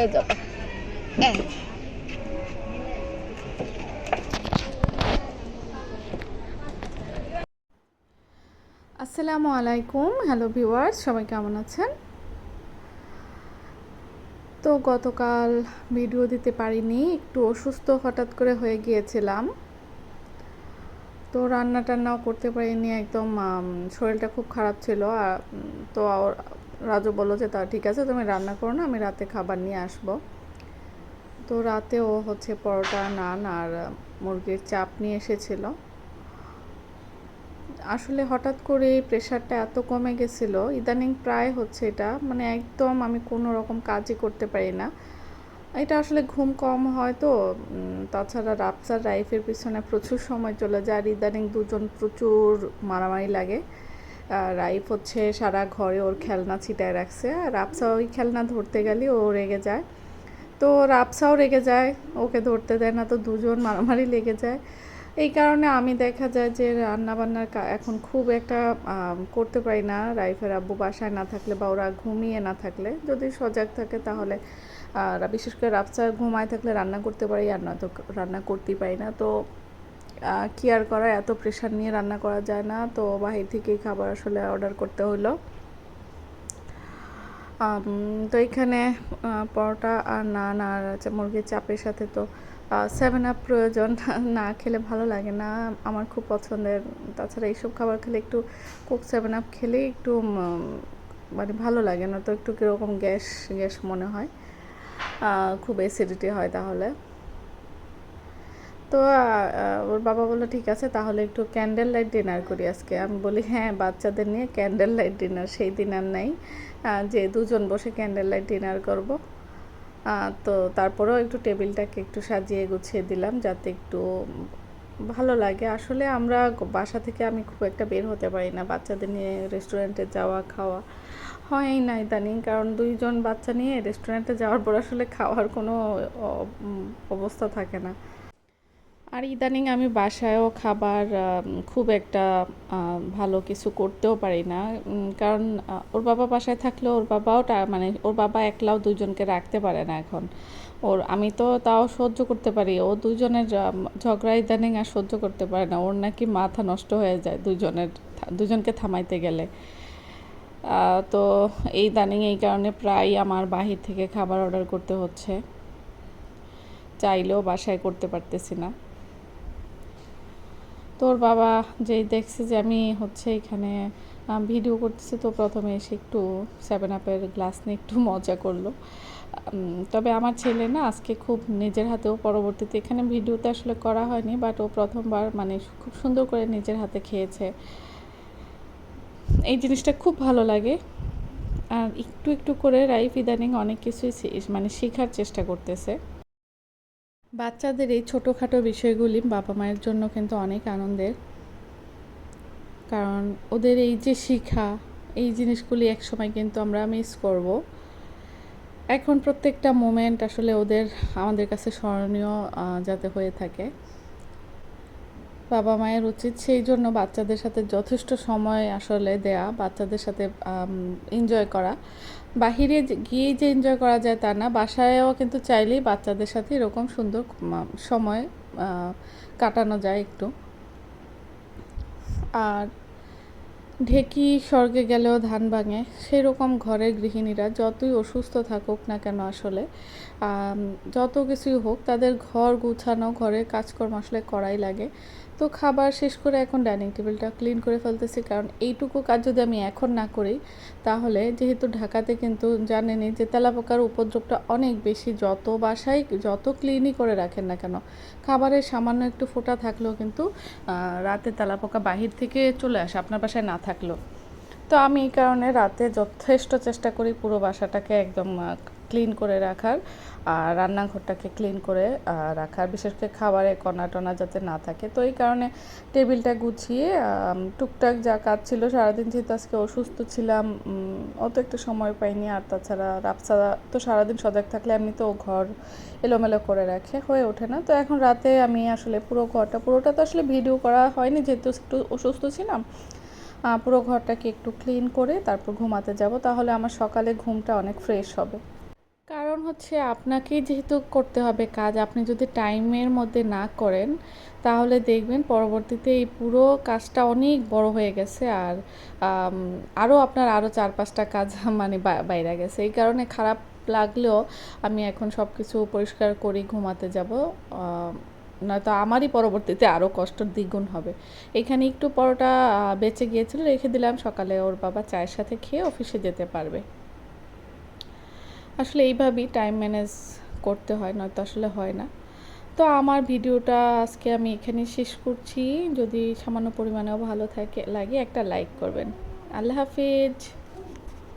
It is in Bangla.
পড়ে যাবে হ্যাঁ। আসসালামু আলাইকুম, হ্যালো ভিউয়ার্স, সবাই কেমন আছেন? তো গতকাল ভিডিও দিতে পারিনি, একটু অসুস্থ হঠাৎ করে হয়ে গিয়েছিলাম। তো রান্না টান্নাও করতে পারিনি, একদম শরীরটা খুব খারাপ ছিল তো রাজু বলল যে, তা ঠিক আছে, তুমি রান্না করো না, আমি রাতে খাবার নিয়ে আসব। তো রাতে ও হচ্ছে পরোটা, নান আর মুরগির চাপ নিয়ে এসেছিল। আসলে হঠাৎ করে এই প্রেশারটা এত কমে গেছিল, ইদানিং প্রায় হচ্ছে এটা মানে একদম আমি কোনো রকম কাজই করতে পারি না। এটা আসলে ঘুম কম হয় তো তাছাড়া রাপসার রাইফের পিছনে প্রচুর সময় চলে যায়, আর ইদানিং দুজন প্রচুর মারামারি লাগে। রাইফ হচ্ছে সারা ঘরে ওর খেলনা ছিটায় রাখছে। আর রাপসা ওই খেলনা ধরতে গেলে ও রেগে যায়। তো রাপসাও রেগে যায়, ওকে ধরতে দেয় না, তো দুজন মারামারি লেগে যায়। এই কারণে আমি দেখা যায় যে রান্না বান্নার এখন খুব একটা করতে পারি না। রাইফের আব্বু বাসায় না থাকলে বা ওরা ঘুমিয়ে না থাকলে, যদি সজাগ থাকে তাহলে বিশেষ করে রাপসা ঘুমায় থাকলে রান্না করতে পারি, আর নয়তো রান্না করতেই পারি না। তো আহ, কি আর করা এত প্রেশার নিয়ে রান্না করা যায় না। তো বাহির থেকেই খাবার আসলে অর্ডার করতে হলো তো এখানে পরোটা আর নান আর মুরগির চাপের সাথে তো সেভেন আপ প্রয়োজন। না খেলে ভালো লাগে না আমার খুব পছন্দের। তাছাড়া এইসব খাবার খেলে একটু কোক সেভেন আপ খেলে একটু মানে ভালো লাগে না। তো একটু কীরকম গ্যাস গ্যাস মনে হয়। খুব অ্যাসিডিটি হয় তাহলে। তো ওর বাবা বলল, ঠিক আছে, তাহলে একটু ক্যান্ডেল লাইট ডিনার করি আজকে। আমি বলি হ্যাঁ বাচ্চাদের নিয়ে ক্যান্ডেল লাইট ডিনার সেই দিন আর নাই। যে দুজন বসে ক্যান্ডেল লাইট ডিনার করব। তো তারপরেও একটু টেবিলটাকে একটু সাজিয়ে গুছিয়ে দিলাম, যাতে একটু ভালো লাগে। আসলে আমরা বাসা থেকে আমি খুব একটা বের হতে পারি না। বাচ্চাদের নিয়ে রেস্টুরেন্টে যাওয়া, খাওয়া হয়ই না ইদানিং, কারণ দুইজন বাচ্চা নিয়ে রেস্টুরেন্টে যাওয়ার পর আসলে খাওয়ার কোনো অবস্থা থাকে না। আর ইদানিং আমি বাসায়ও খাবার খুব একটা ভালো কিছু করতেও পারি না। কারণ ওর বাবা বাসায় থাকলে ওর বাবাও মানে ওর বাবা একলাও দুজনকে রাখতে পারে না এখন। ওর, আমি তো তাও সহ্য করতে পারি। ও দুজনের ঝগড়া ইদানিং আর সহ্য করতে পারে না। ওর নাকি মাথা নষ্ট হয়ে যায় দুজনের দুজনকে থামাইতে গেলে। তো এই ইদানিং এই কারণে প্রায় আমার বাহির থেকে খাবার অর্ডার করতে হচ্ছে। চাইলেও বাসায় করতে পারতেছি না। তোর বাবা যেই দেখছে যে আমি হচ্ছে এখানে ভিডিও করতেছি, তো প্রথমে এসে একটু সেভেন আপের গ্লাস নিয়ে একটু মজা করল। তবে আমার ছেলে না আজকে খুব নিজের হাতেও পরবর্তীতে এখানে ভিডিওতে আসলে করা হয়নি বাট ও প্রথমবার মানে খুব সুন্দর করে নিজের হাতে খেয়েছে। এই জিনিসটা খুব ভালো লাগে। আর একটু একটু করে রাইফ ইদানিং অনেক কিছুই মানে শেখার চেষ্টা করতেছে। বাচ্চাদের এই ছোটোখাটো বিষয়গুলি বাবা মায়ের জন্য কিন্তু অনেক আনন্দের। কারণ ওদের এই যে শিক্ষা এই জিনিসগুলি একসময় কিন্তু আমরা মিস করব। এখন প্রত্যেকটা মোমেন্ট আসলে ওদের, আমাদের কাছে স্মরণীয় যাতে হয়ে থাকে। বাবা মায়ের উচিত সেই জন্য বাচ্চাদের সাথে যথেষ্ট সময় আসলে দেয়া, বাচ্চাদের সাথে এনজয় করা। বাহিরে যে- গিয়েই যে এনজয় করা যায় তা না। বাসায়ও কিন্তু চাইলেই বাচ্চাদের সাথে এরকম সুন্দর সময় কাটানো যায় একটু। আর ঢেকি স্বর্গে গেলেও ধান ভাঙে, সেরকম ঘরের গৃহিণীরা যতই অসুস্থ থাকুক না কেন আসলে যত কিছুই হোক তাদের ঘর গুছানো, ঘরের কাজকর্ম আসলে করাই লাগে। তো খাবার শেষ করে এখন ডাইনিং টেবিলটা ক্লিন করে ফেলতেছি, কারণ এইটুকু কাজ যদি আমি এখন না করি, তাহলে যেহেতু ঢাকাতে কিন্তু জানেনই যে তেলাপোকার উপদ্রবটা অনেক বেশি, যত বাসায় যত ক্লিনই করে রাখেন না কেন, খাবারের সামান্য একটু ফোটা থাকলেও কিন্তু রাতে তেলাপোকা বাহির থেকে চলে আসে, আপনার বাসায় না থাকলেও। তো আমি এই কারণে রাতে যথেষ্ট চেষ্টা করি পুরো বাসাটাকে একদম ক্লিন করে রাখার, আর রান্নাঘরটাকে ক্লিন করে রাখার। বিশেষ করে খাবারে কণা টনা যাতে না থাকে। তো এই কারণে টেবিলটা গুছিয়ে টুকটাক যা কাজ ছিল, সারাদিন যেহেতু আজকে অসুস্থ ছিলাম অত একটু সময় পাইনি। আর তাছাড়া রাপসা তো সারাদিন সজাগ থাকলে এমনি তো ঘর এলোমেলো করে রাখে, হয়ে ওঠে না। তো এখন রাতে আমি আসলে পুরো ঘরটা, পুরোটা তো আসলে ভিডিও করা হয়নি, যেহেতু একটু অসুস্থ ছিলাম। পুরো ঘরটাকে একটু ক্লিন করে, তারপর ঘুমাতে যাব। তাহলে আমার সকালে ঘুমটা অনেক ফ্রেশ হবে। কারণ হচ্ছে আপনাকেই যেহেতু করতে হবে কাজ, আপনি যদি টাইমের মধ্যে না করেন, তাহলে দেখবেন পরবর্তীতে এই পুরো কাজটা অনেক বড় হয়ে গেছে আর আরও আপনার আরও চার পাঁচটা কাজ মানে বাইরে গেছে। এই কারণে খারাপ লাগলেও আমি এখন সব কিছু পরিষ্কার করি ঘুমাতে যাব। নয়তো আমারই পরবর্তীতে আরও কষ্ট দ্বিগুণ হবে। এখানে একটু পরোটা বেঁচে গিয়েছিল, রেখে দিলাম। সকালে ওর বাবা চায়ের সাথে খেয়ে অফিসে যেতে পারবে। আসলে এইভাবেই টাইম ম্যানেজ করতে হয়, নয়তো আসলে হয় না। তো আমার ভিডিওটা আজকে আমি এখানে শেষ করছি। যদি সামান্য পরিমাণেও ভালো থাকে, লাগে একটা লাইক করবেন। আল্লাহ হাফিজ।